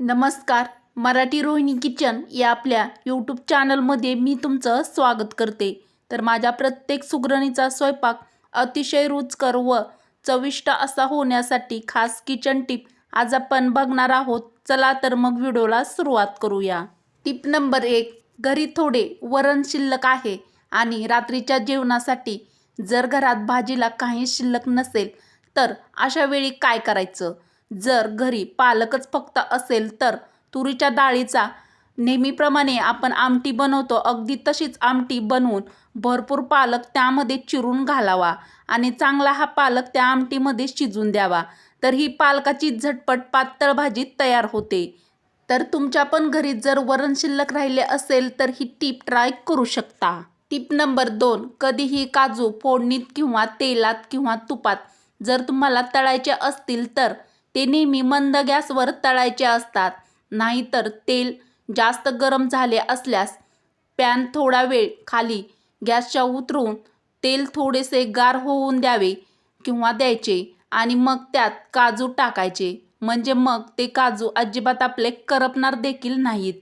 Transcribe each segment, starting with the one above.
नमस्कार मराठी रोहिणी किचन या आपल्या यूट्यूब चॅनलमध्ये मी तुमचं स्वागत करते. तर माझ्या प्रत्येक सुगरणीचा स्वयंपाक अतिशय रुचकर व चविष्ट असा होण्यासाठी खास किचन टिप आज आपण बघणार आहोत. चला तर मग व्हिडिओला सुरुवात करूया. टिप नंबर एक घरी थोडे वरण शिल्लक आहे आणि रात्रीच्या जेवणासाठी जर घरात भाजीला काही शिल्लक नसेल तर अशा वेळी काय करायचं? जर घरी पालकच फक्त असेल तर तुरीच्या डाळीचा नेहमीप्रमाणे आपण आमटी बनवतो. अगदी तशीच आमटी बनवून भरपूर पालक त्यामध्ये चिरून घालावा आणि चांगला हा पालक त्या आमटीमध्ये शिजून द्यावा. तर ही पालकाची झटपट पातळ भाजी तयार होते. तर तुमच्या पण घरी जर वरण शिल्लक राहिले असेल तर ही टीप ट्राय करू शकता. टीप नंबर दोन कधीही काजू फोडणीत किंवा तेलात किंवा तुपात जर तुम्हाला तळायचे असतील तर ते नेहमी मंद गॅसवर तळायचे असतात. नाहीतर तेल जास्त गरम झाले असल्यास पॅन थोडा वेळ खाली गॅसच्या उतरून तेल थोडेसे गार होऊन द्यावे किंवा द्यायचे आणि मग त्यात काजू टाकायचे. म्हणजे मग ते काजू अजिबात आपले करपणार देखील नाहीत.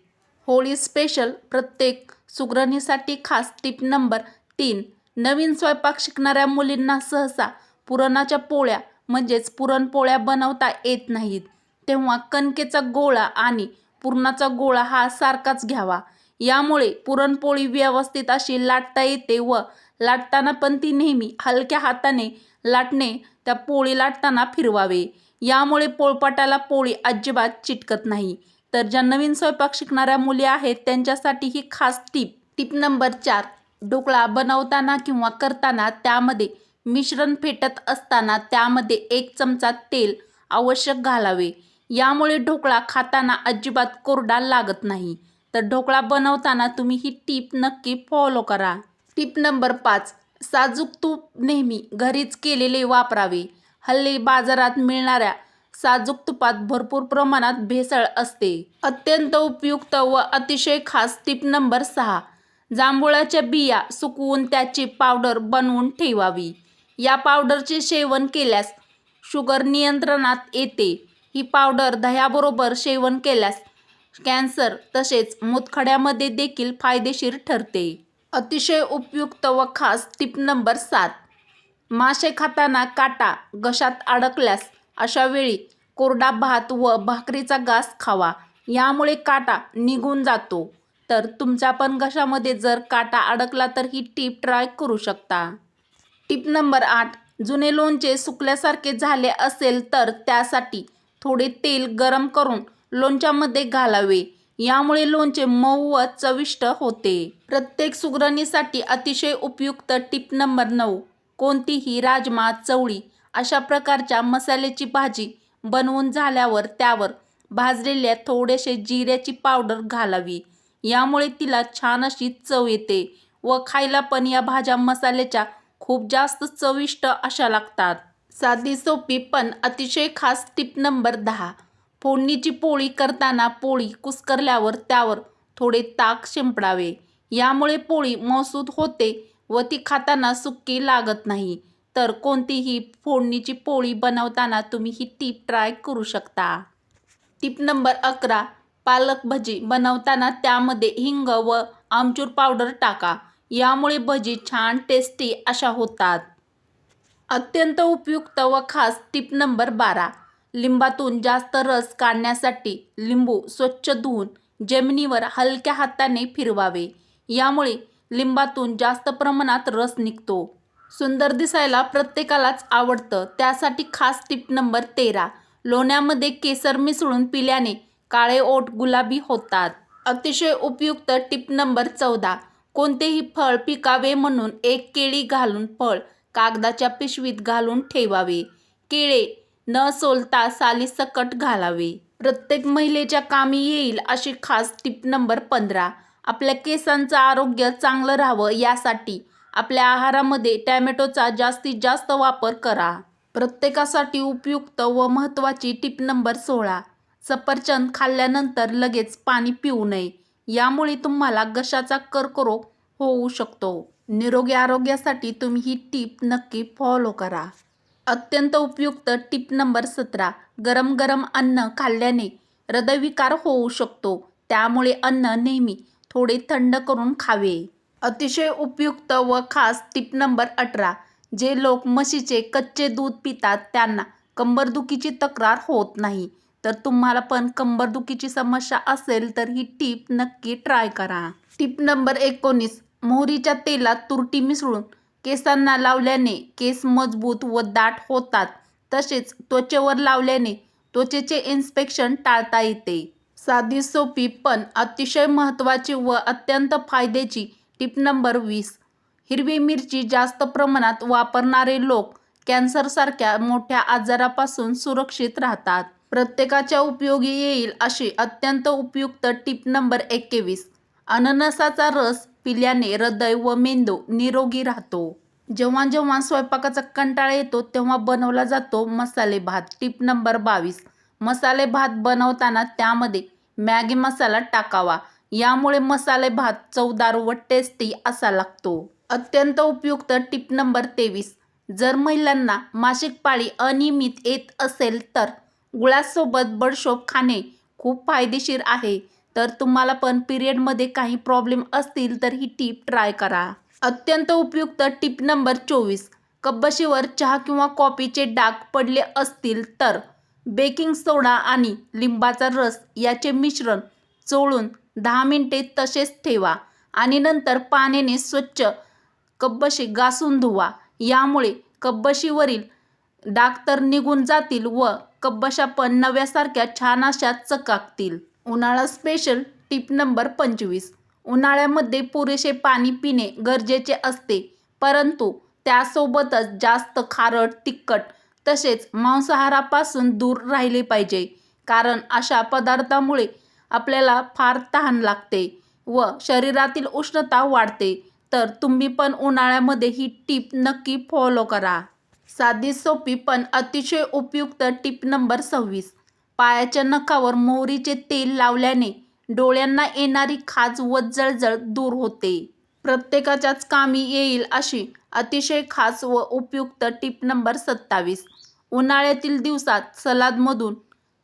होळी स्पेशल प्रत्येक सुगरणीसाठी खास टिप नंबर तीन. नवीन स्वयंपाक शिकणाऱ्या मुलींना सहसा पुरणाच्या पोळ्या म्हणजेच पुरणपोळ्या बनवता येत नाहीत. तेव्हा कणकेचा गोळा आणि पुरणाचा गोळा हा सारखाच घ्यावा. यामुळे पुरणपोळी व्यवस्थित अशी लाटता येते व लाटताना पण ती नेहमी हलक्या हाताने लाटणे त्या पोळी लाटताना फिरवावे. यामुळे पोळपाटाला पोळी अजिबात चिटकत नाही. तर ज्या नवीन स्वयंपाक शिकणाऱ्या मुली आहेत त्यांच्यासाठी ही खास टीप. टीप नंबर चार ढोकळा बनवताना किंवा करताना त्यामध्ये मिश्रण फेटत असताना त्यामध्ये एक चमचा तेल आवश्यक घालावे. यामुळे ढोकळा खाताना अजिबात कोरडा लागत नाही. तर ढोकळा बनवताना तुम्ही ही टीप नक्की फॉलो करा. टीप नंबर पाच साजूक तूप नेहमी घरीच केलेले वापरावे. हल्ली बाजारात मिळणाऱ्या साजूक तुपात भरपूर प्रमाणात भेसळ असते. अत्यंत उपयुक्त व अतिशय खास टीप नंबर सहा जांभुळाच्या बिया सुकवून त्याची पावडर बनवून ठेवावी. या पावडरचे सेवन केल्यास शुगर नियंत्रणात येते. ही पावडर दह्याबरोबर सेवन केल्यास कॅन्सर तसेच मुतखड्यामध्ये देखील फायदेशीर ठरते. अतिशय उपयुक्त व खास टिप नंबर सात. मासे खाताना काटा घशात अडकल्यास अशा वेळी कोरडा भात व भाकरीचा घास खावा. यामुळे काटा निघून जातो. तर तुमच्या पण घशामध्ये जर काटा अडकला तर ही टीप ट्राय करू शकता. टीप नंबर आठ जुने लोणचे सुकल्यासारखे झाले असेल तर त्यासाठी थोडे तेल गरम करून लोणच्यामध्ये घालावे. यामुळे लोणचे मऊ व चविष्ट होते. प्रत्येक सुगरणीसाठी अतिशय उपयुक्त टीप नंबर नऊ कोणतीही राजमा चवळी अशा प्रकारच्या मसाल्याची भाजी बनवून झाल्यावर त्यावर भाजलेल्या थोडेसे जिऱ्याची पावडर घालावी. यामुळे तिला छान अशी चव येते व खायला पण या भाज्या मसाल्याच्या खूप जास्त चविष्ट अशा लागतात. साधी सोपी पण अतिशय खास टिप नंबर दहा. फोडणीची पोळी करताना पोळी कुस्करल्यावर त्यावर थोडे ताक शिंपडावे. यामुळे पोळी महसूद होते व ती खाताना सुक्की लागत नाही. तर कोणतीही फोडणीची पोळी बनवताना तुम्ही ही टीप ट्राय करू शकता. टीप नंबर अकरा. पालक भजी बनवताना त्यामध्ये हिंग व आमचूर पावडर टाका. यामुळे भजी छान टेस्टी अशा होतात. अत्यंत उपयुक्त व खास टिप नंबर बारा. लिंबातून जास्त रस काढण्यासाठी लिंबू स्वच्छ धुवून जमिनीवर हलक्या हाताने फिरवावे. यामुळे लिंबातून जास्त प्रमाणात रस निघतो. सुंदर दिसायला प्रत्येकालाच आवडतं. त्यासाठी खास टिप नंबर तेरा. लोण्यामध्ये केसर मिसळून पिल्याने काळे ओठ गुलाबी होतात. अतिशय उपयुक्त टिप नंबर चौदा. कोणतेही फळ पिकावे म्हणून एक केळी घालून फळ कागदाच्या पिशवीत घालून ठेवावे. केळे न सोलता सालीसकट घालावे. प्रत्येक महिलेच्या कामी येईल अशी खास टिप नंबर पंधरा. आपल्या केसांचं आरोग्य चांगलं राहावं यासाठी आपल्या आहारामध्ये टॅमॅटोचा जास्तीत जास्त वापर करा. प्रत्येकासाठी उपयुक्त व महत्त्वाची टिप नंबर सोळा. सफरचंद खाल्ल्यानंतर लगेच पाणी पिऊ नये. यामुळे तुम्हाला घशाचा कर्करोग होऊ शकतो. निरोगी आरोग्यासाठी तुम्ही ही टीप नक्की फॉलो करा. अत्यंत उपयुक्त टीप नंबर सतरा गरम गरम अन्न खाल्ल्याने हृदयविकार होऊ शकतो. त्यामुळे अन्न नेहमी थोडे थंड करून खावे. अतिशय उपयुक्त व खास टिप नंबर अठरा जे लोक म्हशीचे कच्चे दूध पितात त्यांना कंबरदुखीची तक्रार होत नाही. तर तुम्हाला पण कंबरदुखीची समस्या असेल तर ही टीप नक्की ट्राय करा. टिप नंबर एकोणीस मोहरीच्या तेलात तुरटी मिसळून केसांना लावल्याने केस मजबूत व दाट होतात. तसेच त्वचेवर लावल्याने त्वचेचे इन्स्पेक्शन टाळता येते. साधी सोपी पण अतिशय महत्त्वाची व अत्यंत फायद्याची टिप नंबर वीस हिरवी मिरची जास्त प्रमाणात वापरणारे लोक कॅन्सरसारख्या मोठ्या आजारापासून सुरक्षित राहतात. प्रत्येकाच्या उपयोगी येईल अशी अत्यंत उपयुक्त टिप नंबर एकवीस अननसाचा रस पिल्याने हृदय व मेंदू निरोगी राहतो. जेव्हा जेव्हा स्वयंपाकाचा कंटाळा येतो तेव्हा बनवला जातो मसाले भात. टिप नंबर बावीस. मसाले भात बनवताना त्यामध्ये मॅगी मसाला टाकावा. यामुळे मसाले भात चवदार व टेस्टी असा लागतो. अत्यंत उपयुक्त टिप नंबर तेवीस. जर महिलांना मासिक पाळी अनियमित येत असेल तर गुळासोबत बडशोप खाणे खूप फायदेशीर आहे. तर तुम्हाला पण पिरियडमध्ये काही प्रॉब्लेम असतील तर ही टीप ट्राय करा. अत्यंत उपयुक्त टिप नंबर चोवीस. कब्बशीवर चहा किंवा कॉफीचे डाग पडले असतील तर बेकिंग सोडा आणि लिंबाचा रस याचे मिश्रण चोळून दहा मिनटे तसेच ठेवा आणि नंतर पाण्याने स्वच्छ कब्बशी घासून धुवा. यामुळे कब्बशीवरील डाग तर निघून जातील व कब्बशा पण नव्यासारख्या छान अशा चकाकतील. उन्हाळा स्पेशल टिप नंबर पंचवीस. उन्हाळ्यामध्ये पुरेसे पाणी पिणे गरजेचे असते परंतु त्यासोबतच जास्त खारट तिखट तसेच मांसाहारापासून दूर राहिले पाहिजे कारण अशा पदार्थामुळे आपल्याला फार तहान लागते व शरीरातील उष्णता वाढते. तर तुम्ही पण उन्हाळ्यामध्ये ही टीप नक्की फॉलो करा. साधी सोपी पण अतिशय उपयुक्त टिप नंबर सव्वीस. पायाच्या नखावर मोहरीचे तेल लावल्याने डोळ्यांना येणारी खाज व जळजळ दूर होते. प्रत्येकाच्याच कामी येईल अशी अतिशय खास व उपयुक्त टिप नंबर सत्तावीस. उन्हाळ्यातील दिवसात सलादमधून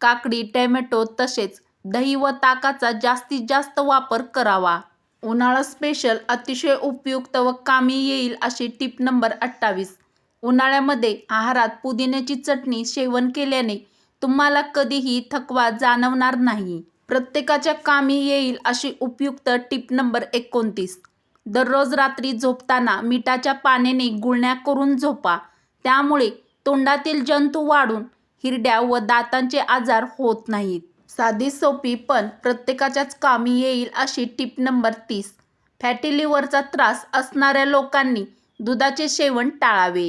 काकडी टॅमॅटो तसेच दही व ताकाचा जास्तीत जास्त वापर करावा. उन्हाळा स्पेशल अतिशय उपयुक्त व कामी येईल अशी टिप नंबर अठ्ठावीस. उन्हाळ्यामध्ये आहारात पुदिन्याची चटणी सेवन केल्याने तुम्हाला कधीही थकवा जाणवणार नाही. प्रत्येकाच्या कामी येईल अशी उपयुक्त टिप नंबर एकोणतीस. दररोज रात्री झोपताना मिठाच्या पाण्याने गुळण्या करून झोपा. त्यामुळे तोंडातील जंतू वाढून हिरड्या व दातांचे आजार होत नाहीत. साधी सोपी पण प्रत्येकाच्याच कामी येईल अशी टिप नंबर तीस. फॅटी लिव्हरचा त्रास असणाऱ्या लोकांनी दुधाचे सेवन टाळावे.